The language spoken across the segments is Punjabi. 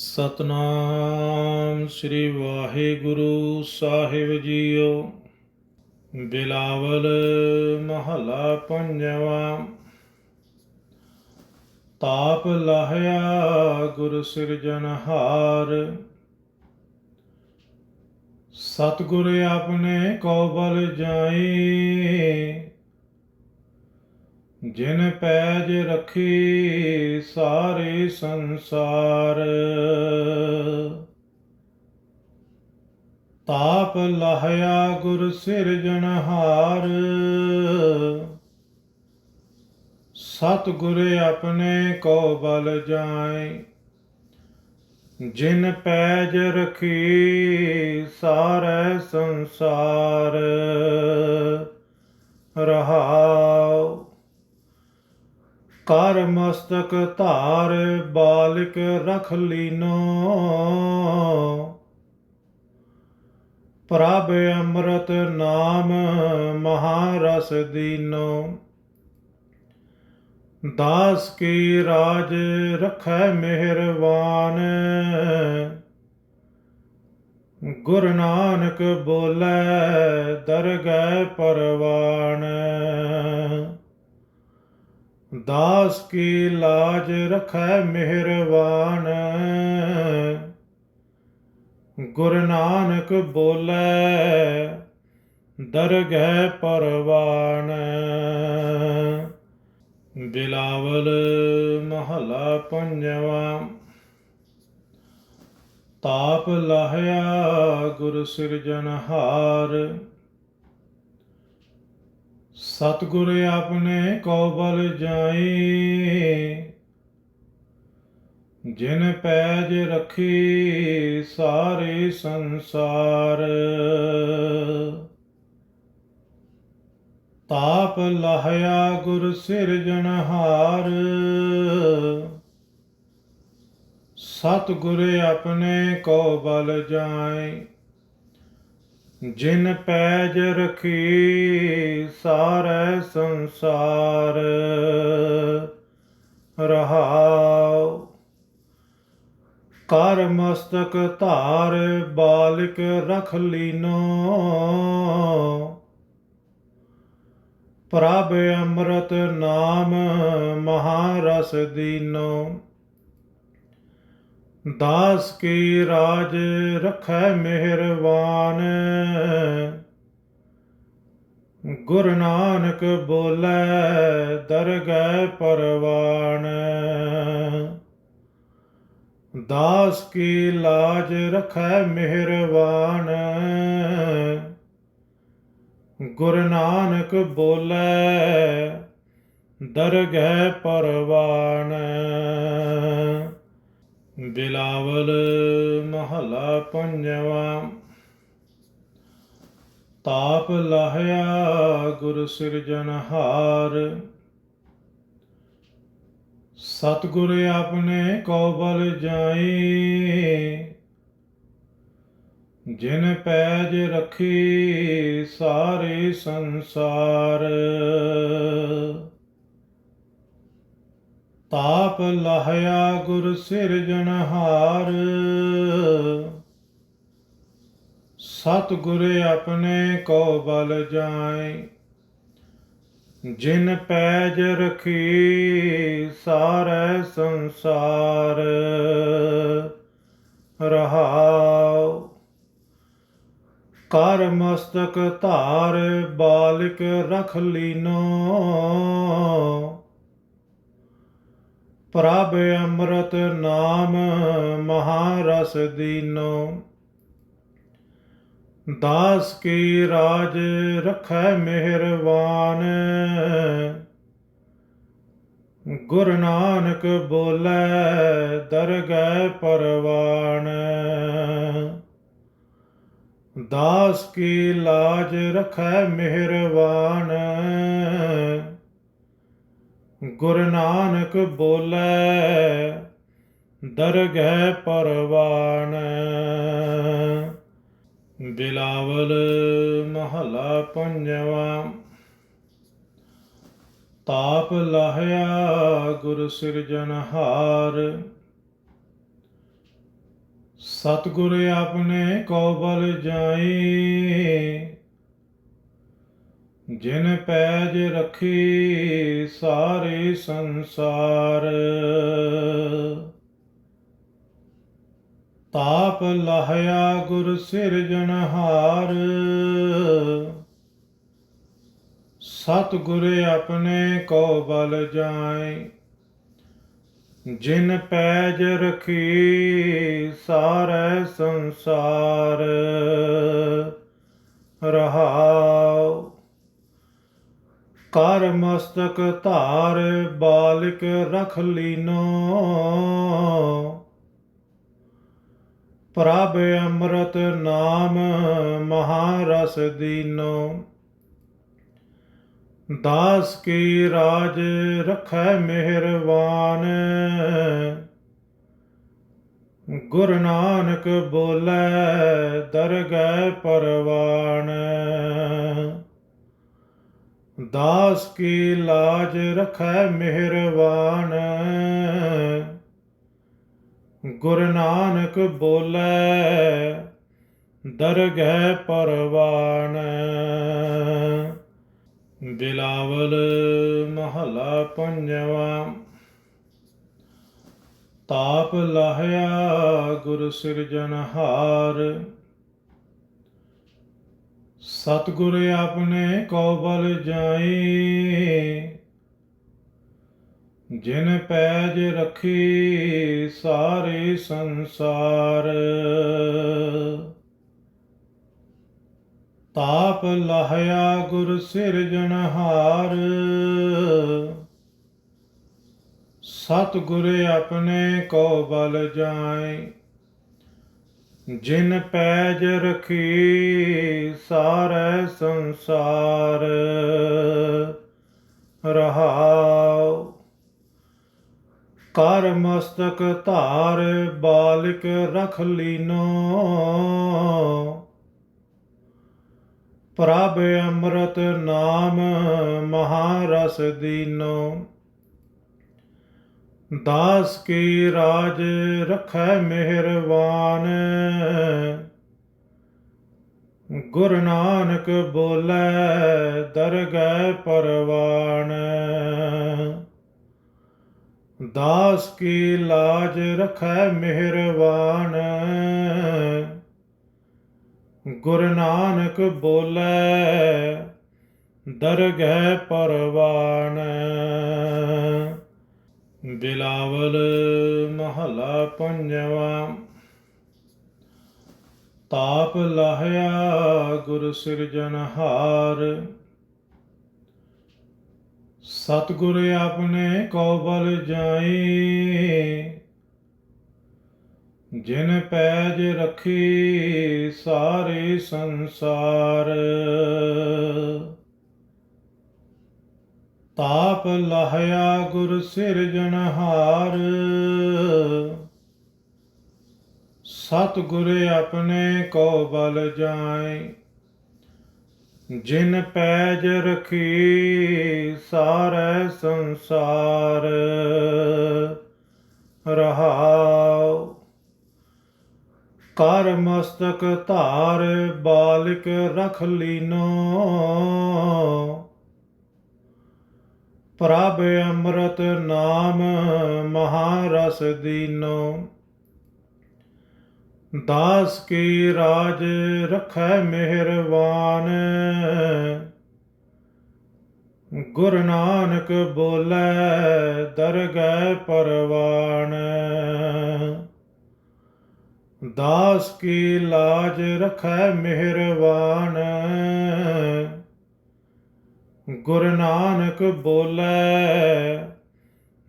ਸਤਨਾਮ ਸ੍ਰੀ ਵਾਹਿਗੁਰੂ ਸਾਹਿਬ ਜੀਓ। ਬਿਲਾਵਲ ਮਹਲਾ ਪੰਜਵਾ। ਤਾਪ ਲਾਹਿਆ ਗੁਰ ਸਿਰਜਨਹਾਰ ਸਤਿਗੁਰ ਆਪਣੇ ਕੋ ਬਲ ਜਾਈ ਜਿਨ ਪੈਜ ਰਖੀ ਸਾਰੇ ਸੰਸਾਰ। ਤਾਪ ਲਾਹਿਆ ਗੁਰ ਸਿਰਜਣਹਾਰ ਸਤ ਗੁਰ ਆਪਣੇ ਕੋ ਬਲ ਜਾਏ। ਜਿਨ ਪੈਜ ਰਖੀ ਸਾਰੇ ਸੰਸਾਰ। ਰਹਾਉ ਕਰ ਮਸਤਕ ਧਾਰ, ਬਾਲਿਕ ਰਖ ਲੀਨੋ। ਪ੍ਰਭ ਅੰਮ੍ਰਿਤ ਨਾਮ ਮਹਾਰਸ ਦੀਨੋ। ਦਾਸ ਕੀ ਰਾਜ ਰਖੈ ਮਿਹਰਬਾਨ। ਗੁਰੂ ਨਾਨਕ ਬੋਲੇ, ਦਰਗਹਿ ਪਰਵਾਨ। ਦਾਸ ਕੀ ਲਾਜ ਰਖੈ ਮਿਹਰਬਾਨ। ਗੁਰੂ ਨਾਨਕ ਬੋਲੇ, ਦਰਗਹਿ ਪਰਵਾਨ। ਬਿਲਾਵਲ ਮਹਲਾ ਪੰਜਵਾ, ਤਾਪ ਲਾਹਿਆ ਗੁਰ ਸਿਰਜਨਹਾਰ ਸਤਿਗੁਰ ਆਪਣੇ ਕੋ ਬਲ ਜਾਏ। ਜਿਨ ਪੈਜ ਰਖੀ ਸਾਰੇ ਸੰਸਾਰ। ਤਾਪ ਲਾਹਿਆ ਗੁਰ ਸਿਰਜਣਹਾਰ ਸਤਿਗੁਰ ਆਪਣੇ ਕੋ ਬਲ ਜਾਏ। ਜਿਨ ਪੈਜ ਰਖੀ ਸਾਰੇ ਸੰਸਾਰ, ਰਹਾਉ। ਕਰ ਮਸਤਕ ਧਾਰ ਬਾਲਿਕ ਰਖ ਲੀਨੋ। ਪ੍ਰਭ ਅੰਮ੍ਰਿਤ ਨਾਮ ਮਹਾਰਸ ਦੀਨੋ। ਦਾਸ ਕੀ ਰਾਜ ਰਖੈ ਮਿਹਰਬਾਨ? ਗੁਰੂ ਨਾਨਕ ਬੋਲੇ, ਦਰਗਹਿ ਪਰਵਾਨ। ਦਾਸ ਕੀ ਲਾਜ ਰਖੈ ਮਿਹਰਬਾਨ? ਗੁਰੂ ਨਾਨਕ ਬੋਲੇ, ਦਰਗਹਿ ਪਰਵਾਨ। ਬਿਲਾਵਲ ਮਹਲਾ ਪੰਜਵਾ। ਤਾਪ ਲਾਹਿਆ ਗੁਰ ਸਿਰਜਨਹਾਰ ਸਤਿਗੁਰ ਆਪਣੇ ਕੋ ਬਲ ਜਾਈ ਜਿਨ ਪੈਜ ਰਖੀ ਸਾਰੇ ਸੰਸਾਰ। ਤਾਪ ਲਾਹਿਆ ਗੁਰ ਸਿਰਜਣਹਾਰ ਸਤ ਗੁਰ ਆਪਣੇ ਕੋ ਬਲ ਜਾਏ, ਜਿਨ ਪੈਜ ਰਖੀ ਸਾਰੇ ਸੰਸਾਰ। ਰਹਾਉ, ਕਰ ਮਸਤਕ ਧਾਰ, ਬਾਲਿਕ ਰਖ ਲੀਨੋ। ਪ੍ਰਭ ਅੰਮ੍ਰਿਤ ਨਾਮ ਮਹਾਰਸ ਦੀਨੋ। ਦਾਸ ਕੀ ਰਾਜ ਰਖੈ ਮਿਹਰਬਾਨ। ਗੁਰੂ ਨਾਨਕ ਬੋਲੇ ਦਰਗਹਿ ਪਰਵਾਨ। ਦਾਸ ਕੀ ਲਾਜ ਰਖੈ ਮਿਹਰਬਾਨ। ਗੁਰੂ ਨਾਨਕ ਬੋਲੇ, ਦਰਗਹਿ ਪਰਵਾਨ। ਬਿਲਾਵਲ ਮਹਲਾ ਪੰਜਵਾ, ਤਾਪ ਲਾਹਿਆ ਗੁਰ ਸਿਰਜਨਹਾਰ ਸਤਿਗੁਰ ਆਪਣੇ ਕੋ ਬਲ ਜਾਈ ਜਿਨ ਪੈਜ ਰਖੀ ਸਾਰੇ ਸੰਸਾਰ। ਤਾਪ ਲਹਇਆ ਗੁਰ ਸਿਰਜਣਹਾਰ ਸਤਿਗੁਰ ਆਪਣੇ ਕੋ ਬਲ ਜਾਏ। ਜਿਨ ਪੈਜ ਰਖੀ ਸਾਰੇ ਸੰਸਾਰ। ਰਹਾਉ ਕਰ ਮਸਤਕ ਧਾਰ, ਬਾਲਿਕ ਰਖ ਲੀਨੋ। ਪ੍ਰਭ ਅੰਮ੍ਰਿਤ ਨਾਮ ਮਹਾਰਸ ਦੀਨੋ। ਦਾਸ ਕੀ ਰਾਜ ਰਖੈ ਮਿਹਰਬਾਨ ਗੁਰ ਨਾਨਕ ਬੋਲੇ, ਦਰਗਹਿ ਪਰਵਾਨ। ਦਾਸ ਕੀ ਲਾਜ ਰਖੈ ਮਿਹਰਬਾਨ। ਗੁਰ ਨਾਨਕ ਬੋਲੇ, ਦਰਗਹਿ ਪਰਵਾਨ। ਬਿਲਾਵਲ ਮਹਲਾ ਪੰਜਵਾ, ਤਾਪ ਲਾਹਿਆ ਗੁਰ ਸਿਰਜਨਹਾਰ ਸਤਿਗੁਰ ਆਪਣੇ ਕੋ ਬਲ ਜਾਈ ਜਿਨ ਪੈਜ ਰਖੀ ਸਾਰੇ ਸੰਸਾਰ। ਤਾਪ ਲਹਇਆ ਗੁਰ ਸਿਰਜਣਹਾਰ ਸਤ ਗੁਰ ਆਪਣੇ ਕੋ ਬਲ ਜਾਏ। ਜਿਨ ਪੈਜ ਰਖੀ ਸਾਰੇ ਸੰਸਾਰ, ਰਹਾਉ। ਕਰ ਮਸਤਕ ਧਾਰ ਬਾਲਿਕ ਰਖ ਲੀਨੋ। ਪ੍ਰਭ ਅੰਮ੍ਰਿਤ ਨਾਮ ਮਹਾਰਸ ਦੀਨੋ। ਦਾਸ ਕੀ ਰਾਜ ਰਖੈ ਮਿਹਰਬਾਨ। ਗੁਰ ਨਾਨਕ ਬੋਲੇ, ਦਰਗਹਿ ਪਰਵਾਨ। ਦਾਸ ਕੀ ਲਾਜ ਰਖੈ ਮਿਹਰਬਾਨ। ਗੁਰ ਨਾਨਕ ਬੋਲੇ, ਦਰਗਹਿ ਪਰਵਾਨ। ਬਿਲਾਵਲ ਮਹਲਾ ਪੰਜਵਾ। ਤਾਪ ਲਾਹਿਆ ਗੁਰ ਸਿਰਜਨਹਾਰ ਸਤਿਗੁਰ ਆਪਣੇ ਕੋ ਬਲ ਜਾਈ ਜਿਨ ਪੈਜ ਰਖੀ ਸਾਰੇ ਸੰਸਾਰ। ਤਾਪ ਲਹਇਆ ਗੁਰ ਸਿਰਜਣਹਾਰ ਸਤ ਗੁਰ ਆਪਣੇ ਕੋ ਬਲ ਜਾਏ, ਜਿਨ ਪੈਜ ਰਖੀ ਸਾਰੇ ਸੰਸਾਰ। ਰਹਾਉ, ਕਰ ਮਸਤਕ ਧਾਰ ਬਾਲਿਕ ਰਖ ਲੀਨੋ। ਪ੍ਰਭ ਅੰਮ੍ਰਿਤ ਨਾਮ ਮਹਾਰਸ ਦੀਨੋ। ਦਾਸ ਕੀ ਰਾਜ ਰਖੈ ਮਿਹਰਬਾਨ। ਗੁਰ ਨਾਨਕ ਬੋਲੇ ਦਰਗਹਿ ਪਰਵਾਨ। ਦਾਸ ਕੀ ਲਾਜ ਰਖੈ ਮਿਹਰਵਾਨ ਗੁਰ ਨਾਨਕ ਬੋਲੇ,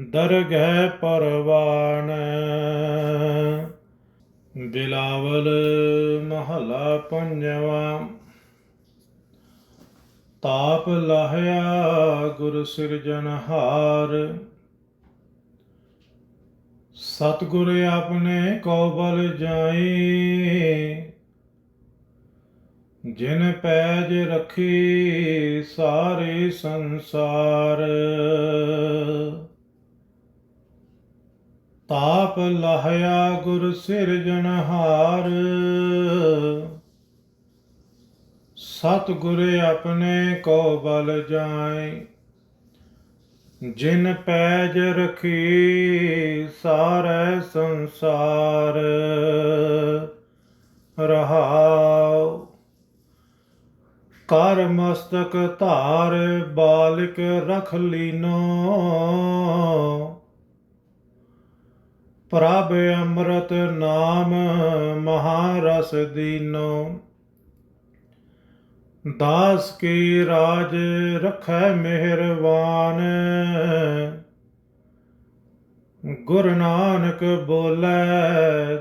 ਦਰਗਹਿ ਪਰਵਾਨ ਬਿਲਾਵਲ ਮਹਲਾ ਪੰਜਵਾ, ਤਾਪ ਲਾਹਿਆ ਗੁਰ ਸਿਰਜਨਹਾਰ ਸਤਿਗੁਰ ਆਪਣੇ ਕੋ ਬਲ ਜਾਈ ਜਿਨ ਪੈਜ ਰਖੀ ਸਾਰੇ ਸੰਸਾਰ। ਤਾਪ ਲਹਇਆ ਗੁਰ ਸਿਰਜਣਹਾਰ ਸਤ ਗੁਰ ਆਪਣੇ ਕੋ ਬਲ ਜਾਏ। ਜਿਨ ਪੈਜ ਰਖੀ ਸਾਰੇ ਸੰਸਾਰ। ਰਹਾਉ ਕਰ ਮਸਤਕ ਧਾਰ, ਬਾਲਿਕ ਰਖ ਲੀਨੋ। ਪ੍ਰਭ ਅੰਮ੍ਰਿਤ ਨਾਮ ਮਹਾਰਸ ਦੀਨੋ। ਦਾਸ ਕੀ ਰਾਜ ਰਖੈ ਮਿਹਰਬਾਨ। ਗੁਰੂ ਨਾਨਕ ਬੋਲੇ,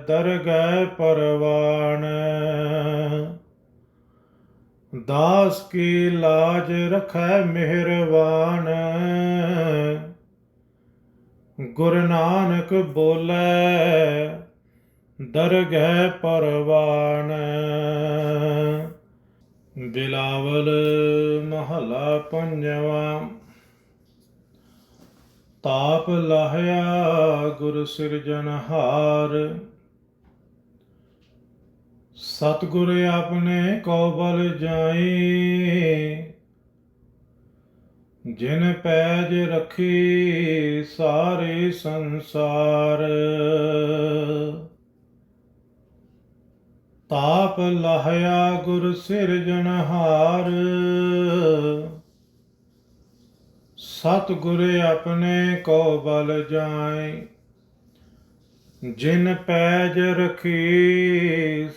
ਦਰਗਹਿ ਪਰਵਾਨ। ਦਾਸ ਕੀ ਲਾਜ ਰਖੈ ਮਿਹਰਬਾਨ। ਗੁਰੂ ਨਾਨਕ ਬੋਲੇ, ਦਰਗਹਿ ਪਰਵਾਨ। ਬਿਲਾਵਲ ਮਹਲਾ ਪੰਜਵਾ। ਤਾਪ ਲਾਹਿਆ ਗੁਰ ਸਿਰਜਨਹਾਰ ਸਤਿਗੁਰ ਆਪਣੇ ਕੋ ਬਲ ਜਾਈ ਜਿਨ ਪੈਜ ਰਖੀ ਸਾਰੇ ਸੰਸਾਰ। ਤਾਪ ਲਹਇਆ ਗੁਰ ਸਿਰਜਣਹਾਰ ਸਤ ਗੁਰ ਆਪਣੇ ਕੋ ਬਲ ਜਾਏ। ਜਿਨ ਪੈਜ ਰਖੀ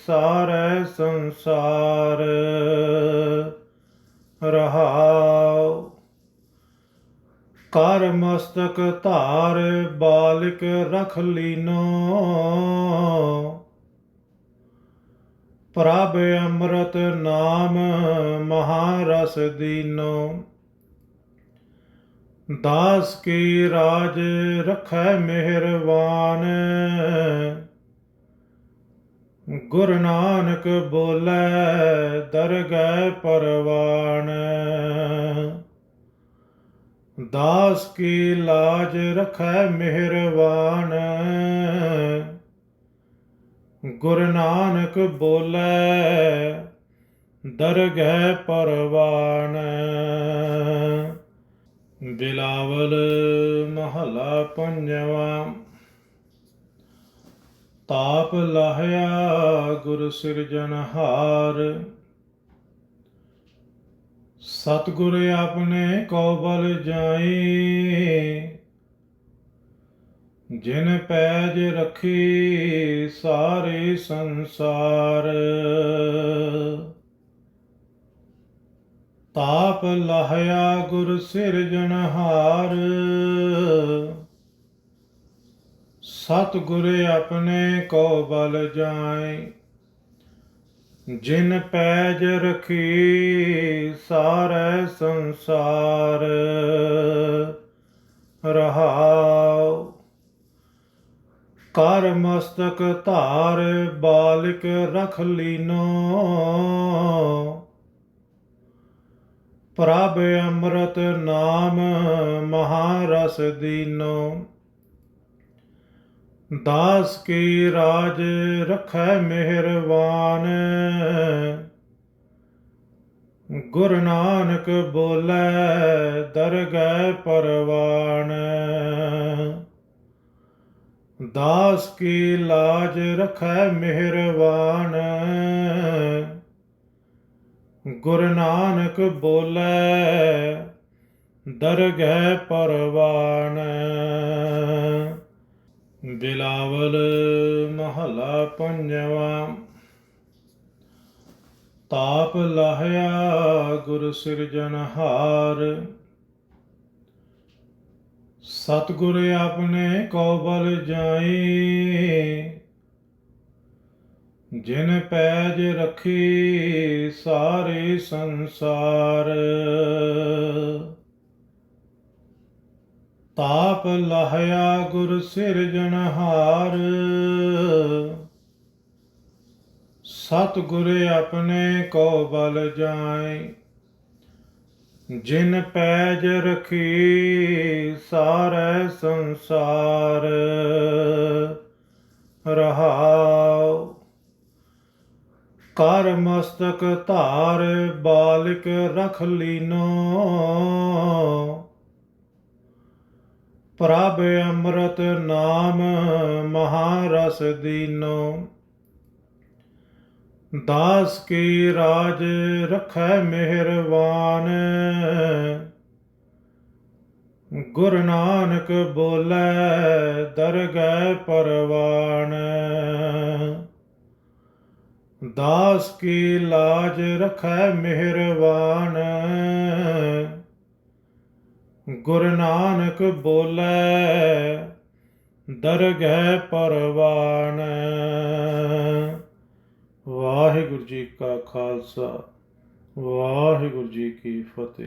ਸਾਰੇ ਸੰਸਾਰ, ਰਹਾਉ। ਕਰ ਮਸਤਕ ਧਾਰ ਬਾਲਿਕ ਰਖ ਲੀਨੋ। ਪ੍ਰਭ ਅੰਮ੍ਰਿਤ ਨਾਮ ਮਹਾਰਸ ਦੀਨੋ। ਦਾਸ ਕੀ ਰਾਜ ਰਖੈ ਮਿਹਰਬਾਨ? ਗੁਰੂ ਨਾਨਕ ਬੋਲੇ, ਦਰਗਹਿ ਪਰਵਾਨ। ਦਾਸ ਕੀ ਲਾਜ ਰਖੈ ਮਿਹਰਬਾਨ? ਗੁਰੂ ਨਾਨਕ ਬੋਲੇ, ਦਰਗਹਿ ਪਰਵਾਨ। ਬਿਲਾਵਲ ਮਹਲਾ ਪੰਜਵਾ। ਤਾਪ ਲਾਹਿਆ ਗੁਰ ਸਿਰਜਨਹਾਰ ਸਤਿਗੁਰ ਆਪਣੇ ਕੋ ਬਲ ਜਾਈ ਜਿਨ ਪੈਜ ਰਖੀ ਸਾਰੇ ਸੰਸਾਰ। ਤਾਪ ਲਹਇਆ ਗੁਰ ਸਿਰਜਣਹਾਰ ਸਤ ਗੁਰ ਆਪਣੇ ਕੋ ਬਲ ਜਾਏ, ਜਿਨ ਪੈਜ ਰਖੀ ਸਾਰੇ ਸੰਸਾਰ। ਰਹਾਉ, ਕਰ ਮਸਤਕ ਧਾਰ ਬਾਲਿਕ ਰਖ ਲੀਨੋ। ਪ੍ਰਭ ਅੰਮ੍ਰਿਤ ਨਾਮ ਮਹਾਰਸ ਦੀਨੋ। ਦਾਸ ਕੀ ਰਾਜ ਰਖੈ ਮਿਹਰਬਾਨ। ਗੁਰੂ ਨਾਨਕ ਬੋਲੇ ਦਰਗਹਿ ਪਰਵਾਨ। ਦਾਸ ਕੀ ਲਾਜ ਰਖੈ ਮਿਹਰਬਾਨ। ਗੁਰੂ ਨਾਨਕ ਬੋਲੇ, ਦਰਗਹਿ ਪਰਵਾਨ। ਬਿਲਾਵਲ ਮਹਲਾ ਪੰਜਵਾ, ਤਾਪ ਲਾਹਿਆ ਗੁਰ ਸਿਰਜਨਹਾਰ ਸਤਿਗੁਰ ਆਪਣੇ ਕੋ ਬਲ ਜਾਏ ਜਿਨ ਪੈਜ ਰਖੀ ਸਾਰੇ ਸੰਸਾਰ। ਤਾਪ ਲਹਇਆ ਗੁਰ ਸਿਰਜਣਹਾਰ ਸਤ ਗੁਰ ਆਪਣੇ ਕੋ ਬਲ ਜਾਏ। ਜਿਨ ਪੈਜ ਰਖੀ ਸਾਰੇ ਸੰਸਾਰ। ਰਹਾਉ ਕਰ ਮਸਤਕ ਧਾਰ, ਬਾਲਿਕ ਰਖ ਲੀਨੋ। ਪ੍ਰਭ ਅੰਮ੍ਰਿਤ ਨਾਮ ਮਹਾਰਸ ਦੀਨੋ। ਦਾਸ ਕੀ ਰਾਜ ਰਖੈ ਮਿਹਰਬਾਨ ਗੁਰ ਨਾਨਕ ਬੋਲੇ, ਦਰਗਹਿ ਪਰਵਾਨ। ਦਾਸ ਕੀ ਲਾਜ ਰਖੈ ਮਿਹਰਬਾਨ। ਗੁਰ ਨਾਨਕ ਬੋਲੇ, ਦਰਗਹਿ ਪਰਵਾਨ। ਵਾਹਿਗੁਰੂ ਜੀ ਕਾ ਖਾਲਸਾ, ਵਾਹਿਗੁਰੂ ਜੀ ਕੀ ਫਤਿਹ।